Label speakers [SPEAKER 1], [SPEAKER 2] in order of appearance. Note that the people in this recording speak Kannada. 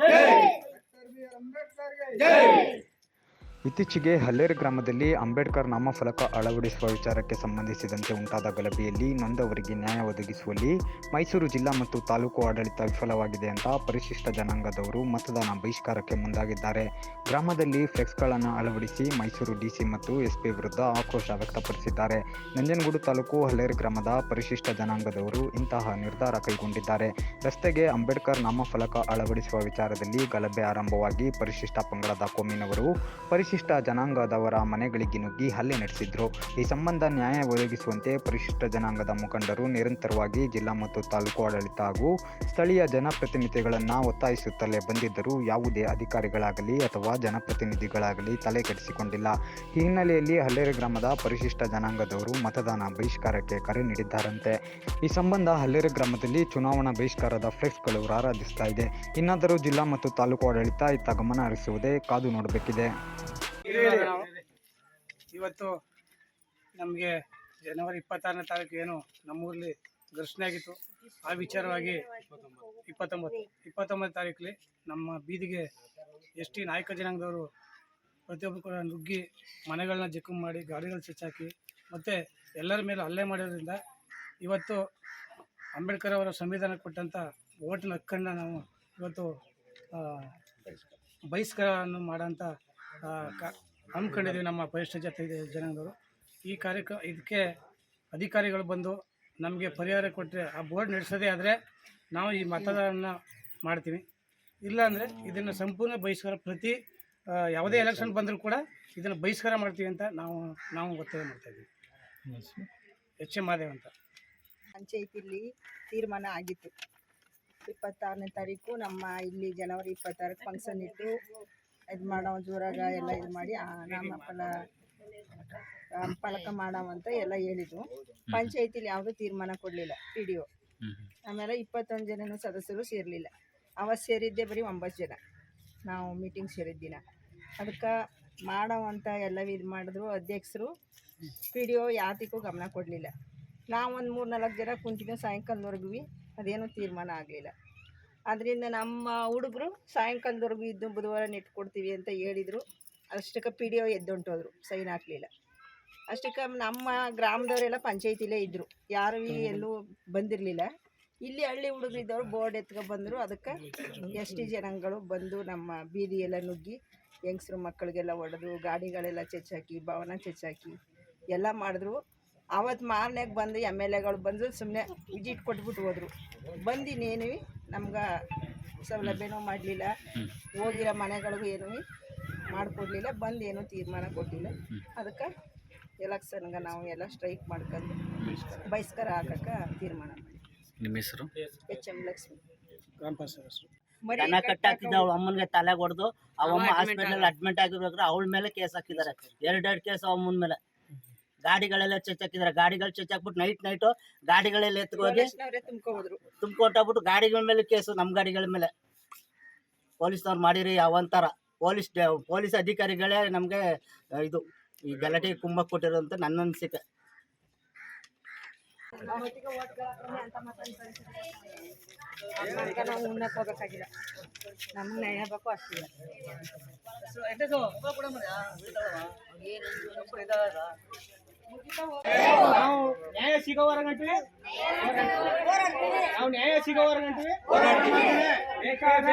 [SPEAKER 1] జై! అంబేద్కర్ జై! ಇತ್ತೀಚೆಗೆ ಹಲ್ಲೇರು ಗ್ರಾಮದಲ್ಲಿ ಅಂಬೇಡ್ಕರ್ ನಾಮಫಲಕ ಅಳವಡಿಸುವ ವಿಚಾರಕ್ಕೆ ಸಂಬಂಧಿಸಿದಂತೆ ಉಂಟಾದ ಗಲಭೆಯಲ್ಲಿ ನೊಂದವರಿಗೆ ನ್ಯಾಯ ಒದಗಿಸುವಲ್ಲಿ ಮೈಸೂರು ಜಿಲ್ಲಾ ಮತ್ತು ತಾಲೂಕು ಆಡಳಿತ ವಿಫಲವಾಗಿದೆ ಅಂತ ಪರಿಶಿಷ್ಟ ಜನಾಂಗದವರು ಮತದಾನ ಬಹಿಷ್ಕಾರಕ್ಕೆ ಮುಂದಾಗಿದ್ದಾರೆ. ಗ್ರಾಮದಲ್ಲಿ ಫ್ಲೆಕ್ಸ್ಗಳನ್ನು ಅಳವಡಿಸಿ ಮೈಸೂರು ಡಿಸಿ ಮತ್ತು ಎಸ್ಪಿ ವಿರುದ್ಧ ಆಕ್ರೋಶ ವ್ಯಕ್ತಪಡಿಸಿದ್ದಾರೆ. ನಂಜನಗೂಡು ತಾಲೂಕು ಹಲ್ಲೇರು ಗ್ರಾಮದ ಪರಿಶಿಷ್ಟ ಜನಾಂಗದವರು ಇಂತಹ ನಿರ್ಧಾರ ಕೈಗೊಂಡಿದ್ದಾರೆ. ರಸ್ತೆಗೆ ಅಂಬೇಡ್ಕರ್ ನಾಮಫಲಕ ಅಳವಡಿಸುವ ವಿಚಾರದಲ್ಲಿ ಗಲಭೆ ಆರಂಭವಾಗಿ ಪರಿಶಿಷ್ಟ ಪಂಗಡದ ಕೋಮಿನವರು ಪರಿಶಿಷ್ಟ ಜನಾಂಗದವರ ಮನೆಗಳಿಗೆ ನುಗ್ಗಿ ಹಲ್ಲೆ ನಡೆಸಿದ್ರು. ಈ ಸಂಬಂಧ ನ್ಯಾಯ ಒದಗಿಸುವಂತೆ ಪರಿಶಿಷ್ಟ ಜನಾಂಗದ ಮುಖಂಡರು ನಿರಂತರವಾಗಿ ಜಿಲ್ಲಾ ಮತ್ತು ತಾಲೂಕು ಆಡಳಿತ ಹಾಗೂ ಸ್ಥಳೀಯ ಜನಪ್ರತಿನಿಧಿಗಳನ್ನು ಒತ್ತಾಯಿಸುತ್ತಲೇ ಬಂದಿದ್ದರೂ ಯಾವುದೇ ಅಧಿಕಾರಿಗಳಾಗಲಿ ಅಥವಾ ಜನಪ್ರತಿನಿಧಿಗಳಾಗಲಿ ತಲೆ ಕೆಡಿಸಿಕೊಂಡಿಲ್ಲ. ಈ ಹಿನ್ನೆಲೆಯಲ್ಲಿ ಹಲ್ಲೆರೆ ಗ್ರಾಮದ ಪರಿಶಿಷ್ಟ ಜನಾಂಗದವರು ಮತದಾನ ಬಹಿಷ್ಕಾರಕ್ಕೆ ಕರೆ ನೀಡಿದ್ದಾರಂತೆ. ಈ ಸಂಬಂಧ ಹಲ್ಲೆರೆ ಗ್ರಾಮದಲ್ಲಿ ಚುನಾವಣಾ ಬಹಿಷ್ಕಾರದ ಫ್ಲೆಕ್ಸ್ಗಳು ರಾರಾಜಿಸ್ತಾ ಇದೆ. ಇನ್ನಾದರೂ ಜಿಲ್ಲಾ ಮತ್ತು ತಾಲೂಕು ಆಡಳಿತ ಇತ್ತ ಗಮನ ಹರಿಸುವುದೇ ಕಾದು ನೋಡಬೇಕಿದೆ.
[SPEAKER 2] ಇವತ್ತು ನಮಗೆ ಜನವರಿ ಇಪ್ಪತ್ತಾರನೇ ತಾರೀಕು ಏನು ನಮ್ಮೂರಲ್ಲಿ ಘರ್ಷಣೆ ಆಗಿತ್ತು. ಆ ವಿಚಾರವಾಗಿ ಇಪ್ಪತ್ತೊಂಬತ್ತು ಇಪ್ಪತ್ತೊಂಬತ್ತು ತಾರೀಕಲ್ಲಿ ನಮ್ಮ ಬೀದಿಗೆ ಎಸ್ ಟಿ ನಾಯಕ ಜನಾಂಗದವರು ಪ್ರತಿಯೊಬ್ಬರು ಕೂಡ ನುಗ್ಗಿ ಮನೆಗಳನ್ನ ಜಖಮ್ ಮಾಡಿ ಗಾಡಿಗಳು ಚೆಚ್ಚಾಕಿ ಮತ್ತು ಎಲ್ಲರ ಮೇಲೆ ಹಲ್ಲೆ ಮಾಡೋದ್ರಿಂದ ಇವತ್ತು ಅಂಬೇಡ್ಕರ್ ಅವರ ಸಂವಿಧಾನ ಕೊಟ್ಟಂಥ ಓಟಿನ ಹಕ್ಕನ್ನು ನಾವು ಇವತ್ತು ಬಹಿಷ್ಕಾರವನ್ನು ಮಾಡೋಂಥ ಕ- ಹಮ್ಮಿಕೊಂಡಿದ್ದೀವಿ ನಮ್ಮ ಪರಿಶಿಷ್ಟ ಜಾತಿ ಜನಾಂಗದವರು. ಈ ಕಾರ್ಯಕ್ರಮ ಇದಕ್ಕೆ ಅಧಿಕಾರಿಗಳು ಬಂದು ನಮಗೆ ಪರಿಹಾರ ಕೊಟ್ಟರೆ ಆ ಬೋರ್ಡ್ ನಡೆಸೋದೇ ಆದರೆ ನಾವು ಈ ಮತದಾನ ಮಾಡ್ತೀವಿ. ಇಲ್ಲಾಂದರೆ ಇದನ್ನು ಸಂಪೂರ್ಣ ಬಹಿಷ್ಕಾರ, ಪ್ರತಿ ಯಾವುದೇ ಎಲೆಕ್ಷನ್ ಬಂದರೂ ಕೂಡ ಇದನ್ನು ಬಹಿಷ್ಕಾರ ಮಾಡ್ತೀವಿ ಅಂತ ನಾವು ನಾವು ಒತ್ತಾಯ ಮಾಡ್ತಾ ಇದ್ದೀವಿ. ಎಚ್ ಎಂ ಮಾದೇವ್ ಅಂತ.
[SPEAKER 3] ಪಂಚಾಯತಿಲಿ ತೀರ್ಮಾನ ಆಗಿತ್ತು. ಇಪ್ಪತ್ತಾರನೇ ತಾರೀಕು ನಮ್ಮ ಇಲ್ಲಿ ಜನವರಿ ಇಪ್ಪತ್ತಾರಕ್ಕೆ ಫಂಕ್ಷನ್ ಇಟ್ಟು ಇದು ಮಾಡೋ ಜೋರಾಗ ಎಲ್ಲ ಇದು ಮಾಡಿ ಆ ನಾಮಫಲ ಫಲಕ ಮಾಡವಂತ ಎಲ್ಲ ಹೇಳಿದ್ರು. ಪಂಚಾಯತಿಲಿ ಯಾವುದೂ ತೀರ್ಮಾನ ಕೊಡಲಿಲ್ಲ ಪಿ ಡಿ ಒ. ಆಮೇಲೆ ಇಪ್ಪತ್ತೊಂದು ಜನನೂ ಸದಸ್ಯರು ಸೇರಲಿಲ್ಲ. ಅವ ಸೇರಿದ್ದೆ ಬರೀ ಒಂಬತ್ತು ಜನ. ನಾವು ಮೀಟಿಂಗ್ ಸೇರಿದ್ದಿನ. ಅದಕ್ಕ ಅಂತ ಎಲ್ಲ ಇದು ಮಾಡಿದ್ರು ಅಧ್ಯಕ್ಷರು ಪಿ ಡಿ ಒ ಯಾತಿಗೂ ಗಮನ ಕೊಡಲಿಲ್ಲ. ನಾವು ಒಂದು ಮೂರು ನಾಲ್ಕು ಜನ ಕುಂತಿದ್ವಿ ಸಾಯಂಕಾಲದವರೆಗೂ ಅದೇನೂ ತೀರ್ಮಾನ ಆಗಲಿಲ್ಲ. ಅದರಿಂದ ನಮ್ಮ ಹುಡುಗರು ಸಾಯಂಕಾಲದವರೆಗೂ ಇದ್ದು ಬುಧವಾರ ನೆಟ್ಕೊಡ್ತೀವಿ ಅಂತ ಹೇಳಿದರು. ಅಷ್ಟಕ್ಕೆ ಪಿ ಡಿ ಒ ಎದ್ದುಂಟೋದ್ರು ಸೈನ್ ಹಾಕಲಿಲ್ಲ. ಅಷ್ಟಕ್ಕೆ ನಮ್ಮ ಗ್ರಾಮದವರೆಲ್ಲ ಪಂಚಾಯತಿಲೇ ಇದ್ದರು ಯಾರು ಎಲ್ಲೂ ಬಂದಿರಲಿಲ್ಲ. ಇಲ್ಲಿ ಹಳ್ಳಿ ಹುಡುಗರು ಇದ್ದವರು ಬೋರ್ಡ್ ಎತ್ಕೊ ಬಂದರು. ಅದಕ್ಕೆ ಎಸ್ ಟಿ ಜನಗಳು ಬಂದು ನಮ್ಮ ಬೀದಿಯೆಲ್ಲ ನುಗ್ಗಿ ಹೆಂಗಸ್ರು ಮಕ್ಕಳಿಗೆಲ್ಲ ಹೊಡೆದು ಗಾಡಿಗಳೆಲ್ಲ ಚೆಚ್ಚಾಕಿ ಭವನ ಚೆಚ್ಚಾಕಿ ಎಲ್ಲ ಮಾಡಿದ್ರು. ಆವತ್ತು ಮಾರನೆಗೆ ಬಂದು ಎಂ ಎಲ್ ಎಗಳು ಬಂದು ಸುಮ್ಮನೆ ವಿಜಿಟ್ ಕೊಟ್ಬಿಟ್ಟು ಹೋದರು. ಬಂದಿನೇನು ನಮ್ಗೆ ಸೌಲಭ್ಯನೂ ಮಾಡಲಿಲ್ಲ. ಹೋಗಿರೋ ಮನೆಗಳಿಗೂ ಏನೂ ಮಾಡಿಕೊಡ್ಲಿಲ್ಲ ಬಂದು ಏನೂ ತೀರ್ಮಾನ ಕೊಟ್ಟಿಲ್ಲ. ಅದಕ್ಕೆ ಎಲೆಕ್ಷನ್ಗೆ ನಾವು ಎಲ್ಲ ಸ್ಟ್ರೈಕ್ ಮಾಡ್ಕೊಂಡು ಬಹಿಷ್ಕಾರ ಹಾಕಕ್ಕೆ ತೀರ್ಮಾನ ಮಾಡಿ
[SPEAKER 4] ನಿಮ್ಮ ಹೆಸರು?
[SPEAKER 3] H M Lakshmi.
[SPEAKER 2] ಗ್ರಾಮ ಪಂಚಾಯತ್
[SPEAKER 5] ದನ ಕಟ್ಟಾಕಿದ್ದ ಅವಳ ಅಮ್ಮನಿಗೆ ತಲೆ ಹೊಡೆದು ಅವಮ್ಮ ಹಾಸ್ಪಿಟಲ್ ಅಡ್ಮಿಟ್ ಆಗಿರ್ಬೇಕಾದ್ರೆ ಅವಳ ಮೇಲೆ ಕೇಸ್ ಹಾಕಿದ್ದಾರೆ. ಎರಡೆರಡು ಕೇಸ್ ಅವಮ್ಮನ ಮೇಲೆ. ಗಾಡಿಗಳೆಲ್ಲ ಚೆಚ್ಚಾಕಿದ್ದಾರೆ ಗಾಡಿಗಳು ಚೆಚ್ಚಾಕ್ಬಿಟ್ಟು ನೈಟ್ ನೈಟು ಗಾಡಿಗಳೆಲ್ಲ ಎತ್ಕೋಗಿ
[SPEAKER 3] ತುಂಬ್ಕೋದ್ರು
[SPEAKER 5] ತುಂಬ್ಕೊಟ್ಟಾಗ್ಬಿಟ್ಟು ಗಾಡಿಗಳ ಮೇಲೆ ಕೇಸು ನಮ್ಮ ಗಾಡಿಗಳ ಮೇಲೆ. ಪೊಲೀಸ್ನವ್ರು ಮಾಡಿರಿ ಅವಂತರ ಪೊಲೀಸ್ ಪೊಲೀಸ್ ಅಧಿಕಾರಿಗಳೇ ನಮಗೆ ಇದು ಈ ಗಲಾಟೆ ಕುಂಭ ಕೊಟ್ಟಿರೋಂತ ನನ್ನ ಅನಿಸಿಕೆ
[SPEAKER 3] ನಾವು ಉಣ್ಣಕ್ಕೆ ಹೋಗ್ಬೇಕಾಗಿಲ್ಲ ನಮ್ಗೆ ನ್ಯಾಯ ಬೇಕು ಅಷ್ಟಿಲ್ಲ
[SPEAKER 2] ನಾವು ನ್ಯಾಯ ಸಿಗೋವರ ಗಂಟೆ. ನಾವು ನ್ಯಾಯ ಸಿಗೋವರ ಗಂಟೆ? ಬೇಕಾದ